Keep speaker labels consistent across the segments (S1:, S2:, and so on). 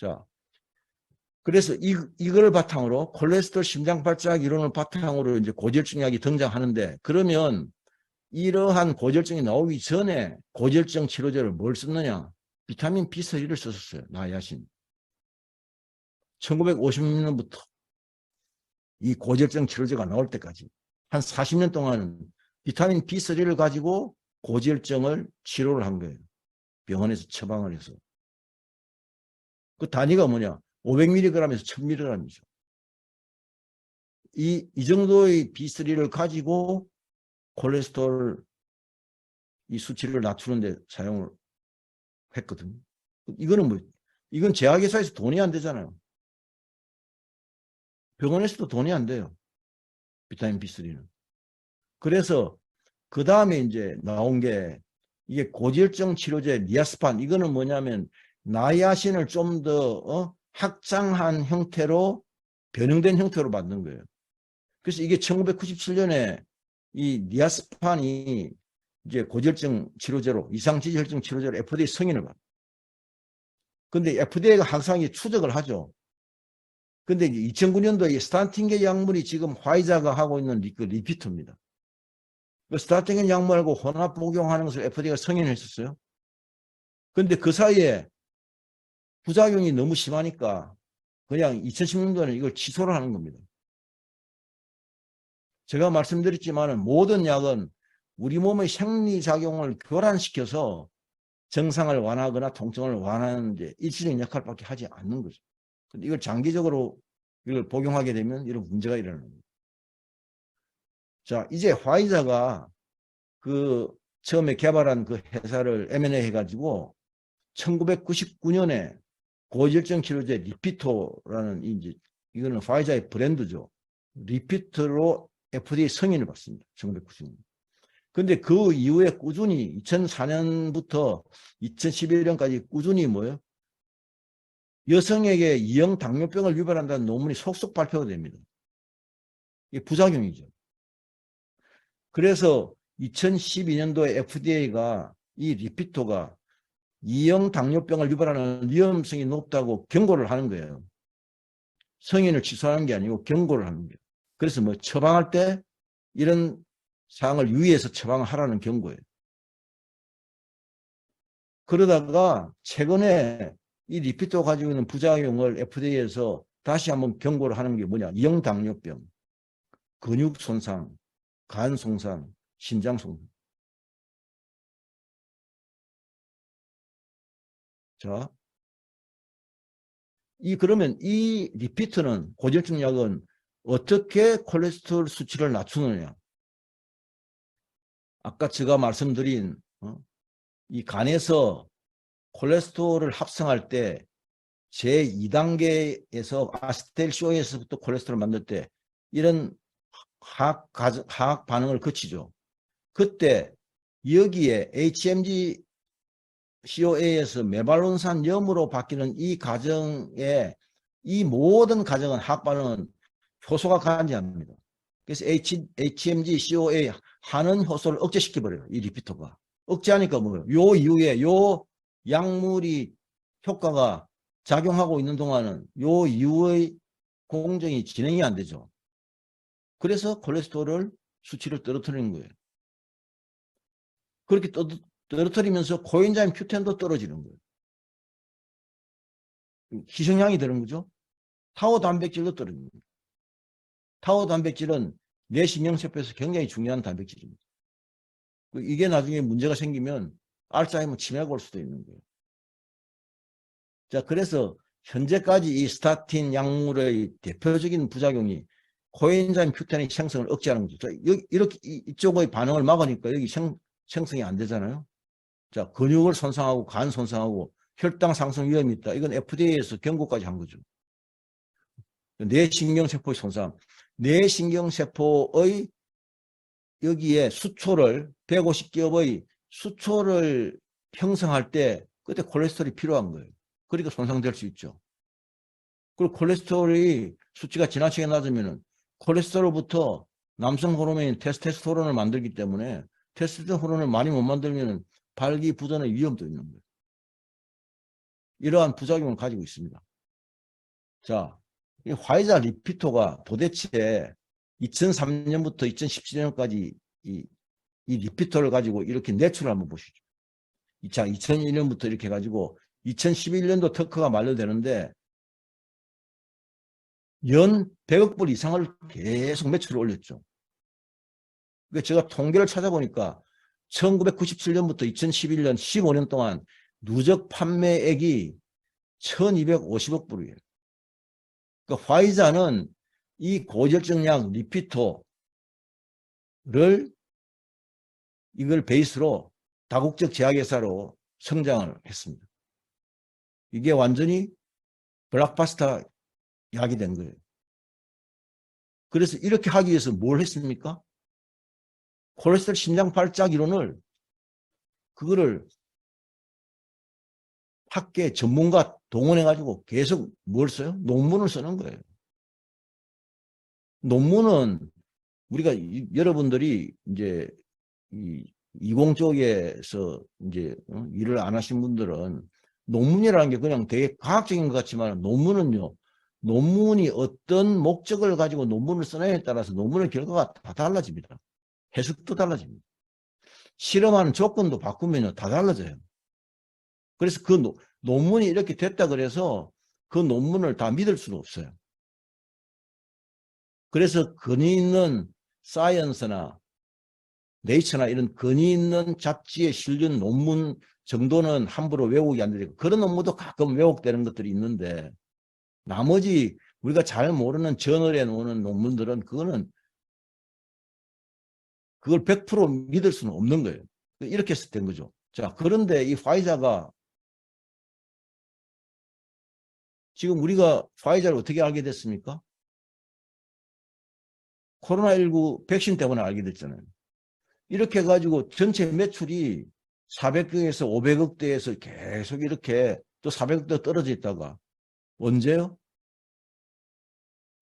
S1: 자, 그래서 이, 이걸 바탕으로 콜레스테롤 심장 발작 이론을 바탕으로 이제 고지혈증 약이 등장하는데 그러면 이러한 고지혈증이 나오기 전에 고지혈증 치료제를 뭘 썼느냐? 비타민 B3를 썼었어요. 나야신. 1950년부터 이 고지혈증 치료제가 나올 때까지 한 40년 동안은 비타민 B3를 가지고 고지혈증을 치료를 한 거예요. 병원에서 처방을 해서. 그 단위가 뭐냐? 500mg에서 1000mg이죠. 이, 이 정도의 B3를 가지고 콜레스테롤 이 수치를 낮추는데 사용을 했거든요. 이거는 뭐, 이건 제약회사에서 돈이 안 되잖아요. 병원에서도 돈이 안 돼요. 비타민 B3는. 그래서 그 다음에 이제 나온 게 이게 고지혈증 치료제 니아스판 이거는 뭐냐면 나이아신을 좀더 어? 확장한 형태로 변형된 형태로 만든 거예요. 그래서 이게 1997년에 이 니아스판이 이제 고지혈증 치료제로 이상지혈증 치료제로 FDA 승인을 받아요. 근데 FDA가 항상 이 추적을 하죠. 근데 2009년도에 이 스탄틴계 약물이 지금 화이자가 하고 있는 리, 그 리피트입니다. 그 스타팅인 약물하고 혼합 복용하는 것을 FDA가 승인했었어요. 근데 그 사이에 부작용이 너무 심하니까 그냥 2016년도에는 이걸 취소를 하는 겁니다. 제가 말씀드렸지만 모든 약은 우리 몸의 생리작용을 교란시켜서 정상을 완화하거나 통증을 완화하는 데 일시적인 역할밖에 하지 않는 거죠. 근데 이걸 장기적으로 이걸 복용하게 되면 이런 문제가 일어나는 거예요. 자, 이제 화이자가 그 처음에 개발한 그 회사를 M&A 해가지고 1999년에 고지혈증 치료제 리피토라는 이제 이거는 화이자의 브랜드죠. 리피트로 FDA 승인을 받습니다. 1990년. 근데 그 이후에 꾸준히 2004년부터 2011년까지 꾸준히 뭐예요? 여성에게 이형 당뇨병을 유발한다는 논문이 속속 발표가 됩니다. 이게 부작용이죠. 그래서 2012년도에 FDA가 이 리피토가 이형 당뇨병을 유발하는 위험성이 높다고 경고를 하는 거예요. 성인을 취소하는 게 아니고 경고를 하는 거예요. 그래서 뭐 처방할 때 이런 사항을 유의해서 처방을 하라는 경고예요. 그러다가 최근에 이 리피토 가지고 있는 부작용을 FDA에서 다시 한번 경고를 하는 게 뭐냐. 이형 당뇨병, 근육 손상, 간 손상, 심장 손상. 자, 이 그러면 이 리피트는 고지혈증 약은 어떻게 콜레스테롤 수치를 낮추느냐? 아까 제가 말씀드린 어? 이 간에서 콜레스테롤을 합성할 때 제2단계에서 아스텔쇼에서부터 콜레스테롤을 만들 때 이런 화학, 화학 반응을 거치죠. 그때 여기에 HMG COA에서 메발론산 염으로 바뀌는 이 과정에 이 모든 과정은 반응은 효소가 관여합니다. 그래서 H, HMG COA 하는 효소를 억제시켜버려요. 이 리피터가. 억제하니까 뭐예요? 요 이후에 요 약물이 효과가 작용하고 있는 동안은 요 이후의 공정이 진행이 안 되죠. 그래서 콜레스테롤 수치를 떨어뜨리는 거예요. 그렇게 떠, 떨어뜨리면서 코엔자임 큐텐도 떨어지는 거예요. 희생양이 되는 거죠. 타오 단백질도 떨어집니다. 타오 단백질은 뇌신경세포에서 굉장히 중요한 단백질입니다. 그 이게 나중에 문제가 생기면 알츠하이머 치매가 올 수도 있는 거예요. 자, 그래서 현재까지 이 스타틴 약물의 대표적인 부작용이 코엔자임 큐텐의 생성을 억제하는 거죠. 이렇게 이쪽의 반응을 막으니까 여기 생, 생성이 안 되잖아요. 자, 근육을 손상하고 간 손상하고 혈당 상승 위험이 있다. 이건 FDA에서 경고까지 한 거죠. 뇌신경세포의 손상. 뇌신경세포의 여기에 수초를 150기업의 수초를 형성할 때 그때 콜레스테롤이 필요한 거예요. 그러니까 손상될 수 있죠. 그리고 콜레스테롤이 수치가 지나치게 낮으면 콜레스테롤부터 남성 호르몬인 테스테스토론을 만들기 때문에 테스토스테론을 많이 못 만들면 발기부전의 위험도 있는 거예요. 이러한 부작용을 가지고 있습니다. 자, 이 화이자 리피토가 도대체 2003년부터 2017년까지 이, 이 리피토를 가지고 이렇게 내출을 한번 보시죠. 자, 2001년부터 이렇게 해가지고 2011년도 특허가 만료되는데 연 100억 불 이상을 계속 매출을 올렸죠. 제가 통계를 찾아보니까 1997년부터 2011년 15년 동안 누적 판매액이 1250억 불이에요. 그러니까 화이자는 이약 리피토를 이걸 베이스로 다국적 제약회사로 성장을 했습니다. 이게 완전히 블락바스터 약이 된 거예요. 그래서 이렇게 하기 위해서 뭘 했습니까? 콜레스테롤 신장 발작 이론을 그거를 학계 전문가 동원해 가지고 계속 뭘 써요? 논문을 쓰는 거예요. 논문은 우리가 이- 여러분들이 이제 이 이공 쪽에서 이제 어, 일을 안 하신 분들은 논문이라는 게 그냥 되게 과학적인 것 같지만 논문은요. 논문이 어떤 목적을 가지고 논문을 쓰느냐에 따라서 논문의 결과가 다 달라집니다. 해석도 달라집니다. 실험하는 조건도 바꾸면 다 달라져요. 그래서 그 노- 논문이 이렇게 됐다 그래서 그 논문을 다 믿을 수는 없어요. 그래서 근위 있는 사이언스나 네이처나 이런 근위 있는 잡지에 실린 논문 정도는 함부로 왜곡이 안 되고 그런 논문도 가끔 왜곡되는 것들이 있는데 나머지 우리가 잘 모르는 저널에 나오는 논문들은 그거는 그걸 100% 믿을 수는 없는 거예요. 이렇게 해서 된 거죠. 자, 그런데 이 화이자가 지금 우리가 화이자를 어떻게 알게 됐습니까? 코로나19 백신 때문에 알게 됐잖아요. 이렇게 해가지고 전체 매출이 400억에서 500억대에서 계속 이렇게 또 400억대 떨어져 있다가 언제요?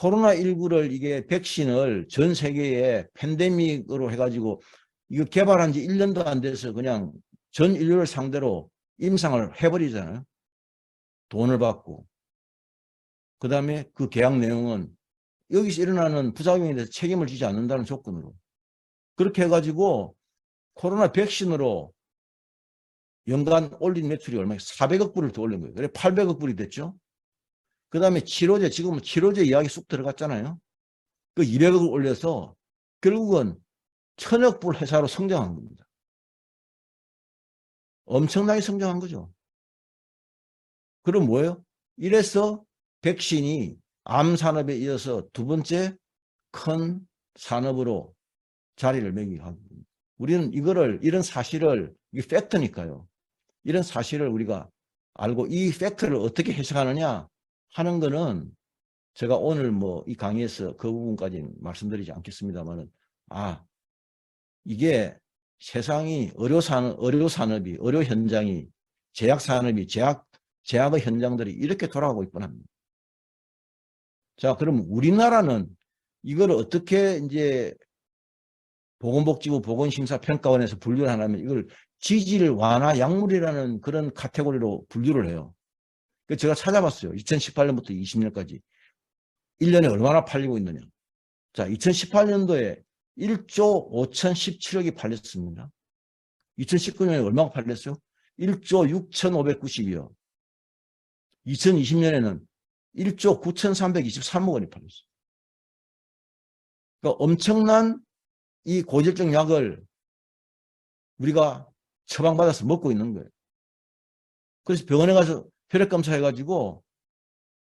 S1: 코로나19를 이게 백신을 전 세계에 팬데믹으로 해가지고 이거 개발한 지 1년도 안 돼서 그냥 전 인류를 상대로 임상을 해버리잖아요. 돈을 받고. 그 다음에 그 계약 내용은 여기서 일어나는 부작용에 대해서 책임을 지지 않는다는 조건으로. 그렇게 해가지고 코로나 백신으로 연간 올린 매출이 얼마예요? 400억 불을 더 올린 거예요. 그래 800억 불이 됐죠. 그 다음에 치료제, 지금은 치료제 이야기 쑥 들어갔잖아요. 그 200억을 올려서 결국은 천억 불 회사로 성장한 겁니다. 엄청나게 성장한 거죠. 그럼 뭐예요? 이래서 백신이 암 산업에 이어서 두 번째 큰 산업으로 자리를 있습니다. 우리는 이거를 이런 사실을 이게 팩트니까요. 이런 사실을 우리가 알고 이 팩트를 어떻게 해석하느냐 하는 거는 제가 오늘 뭐 이 강의에서 그 부분까지는 말씀드리지 않겠습니다만은 아 이게 세상이 의료 산업, 의료 산업이 의료 현장이 제약 산업이 제약 제약의 현장들이 이렇게 돌아가고 있구나 합니다. 자, 그럼 우리나라는 이걸 어떻게 이제 보건복지부 보건심사평가원에서 분류를 하냐면 이걸 지질 완화 약물이라는 그런 카테고리로 분류를 해요. 그 제가 찾아봤어요. 2018년부터 20년까지. 1년에 얼마나 팔리고 있느냐. 자, 2018년도에 1조 5,017억이 팔렸습니다. 2019년에 얼마가 팔렸어요? 1조 6,592억. 2020년에는 1조 9,323억 원이 팔렸어요. 그러니까 엄청난 이 고질적 약을 우리가 처방받아서 먹고 있는 거예요. 그래서 병원에 가서 혈액 검사해가지고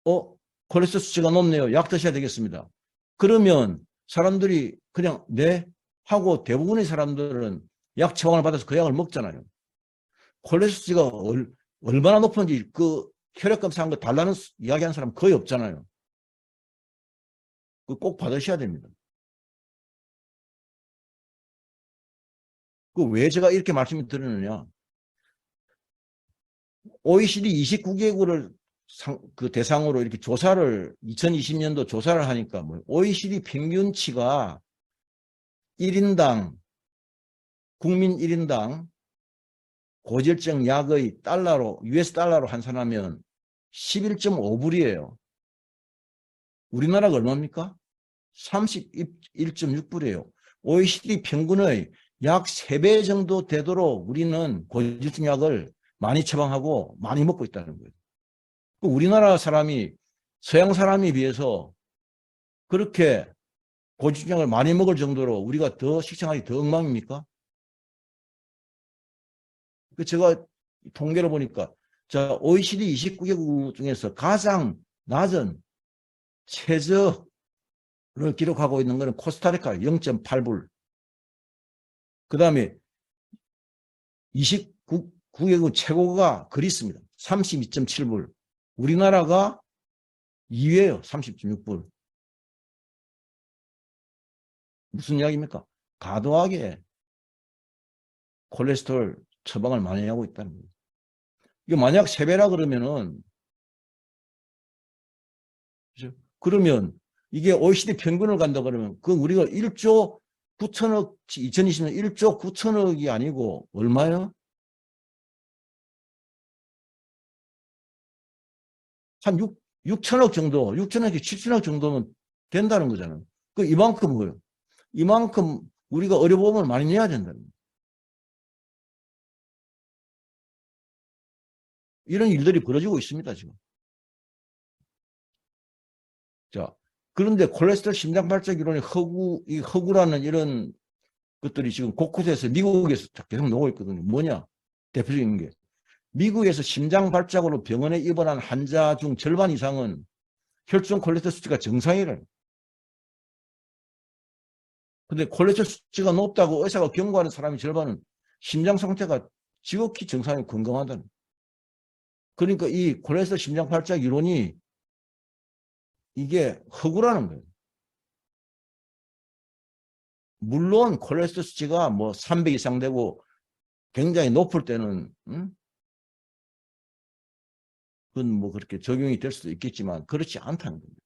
S1: 어 콜레스테롤 수치가 높네요. 약 드셔야 되겠습니다. 그러면 사람들이 그냥 네 하고 대부분의 사람들은 약 처방을 받아서 그 약을 먹잖아요. 콜레스테롤 수치가 얼, 얼마나 높은지 그 혈액 검사한 거 달라는 이야기하는 사람 거의 없잖아요. 그꼭 받으셔야 됩니다. 그 왜 제가 이렇게 말씀을 드리느냐. OECD 29개국을 상, 그 대상으로 이렇게 조사를 2020년도 조사를 하니까 뭐 OECD 평균치가 1인당 국민 1인당 고질적 약의 달러로 US 달러로 환산하면 11.5불이에요. 우리나라가 얼마입니까? 31.6불이에요. OECD 평균의 약 3배 정도 되도록 우리는 고지증 약을 많이 처방하고 많이 먹고 있다는 거예요. 그 우리나라 사람이 서양 사람에 비해서 그렇게 고지증 약을 많이 먹을 정도로 우리가 더 식생활이 더 엉망입니까? 그 제가 통계를 보니까 자 OECD 29개국 중에서 가장 낮은 최저를 기록하고 있는 것은 코스타리카 0.8불. 그 다음에 29 개국 최고가 그리스입니다. 32.7불. 우리나라가 2위에요. 30.6불. 무슨 이야기입니까? 과도하게 콜레스테롤 처방을 많이 하고 있다는 거예요. 이게 만약 세배라 그러면은 그죠? 그러면 이게 OECD 평균을 간다 그러면 그 우리가 1조 9천억 2020년 1조 9천억이 아니고 얼마요? 한 6, 6천억 정도, 6천억에 7천억 정도면 된다는 거잖아요. 그 이만큼 뭐예요? 이만큼 우리가 어려움을 많이 내야 된다는 거예요. 이런 일들이 벌어지고 있습니다, 지금. 자, 그런데 콜레스테롤 심장 발작 이론의 허구, 이 허구라는 이런 것들이 지금 곳곳에서 미국에서 계속 나오고 있거든요. 뭐냐? 대표적인 게. 미국에서 심장 발작으로 병원에 입원한 환자 중 절반 이상은 혈중 콜레스테롤 수치가 정상이래요. 근데 콜레스테롤 수치가 높다고 의사가 경고하는 사람이 절반은 심장 상태가 지극히 정상이고 건강하다는. 그러니까 이 콜레스테롤 심장 발작 이론이 이게 허구라는 거예요. 물론 콜레스테롤 수치가 뭐 300 이상 되고 굉장히 높을 때는 음? 그건 뭐 그렇게 적용이 될 수도 있겠지만 그렇지 않다는 겁니다.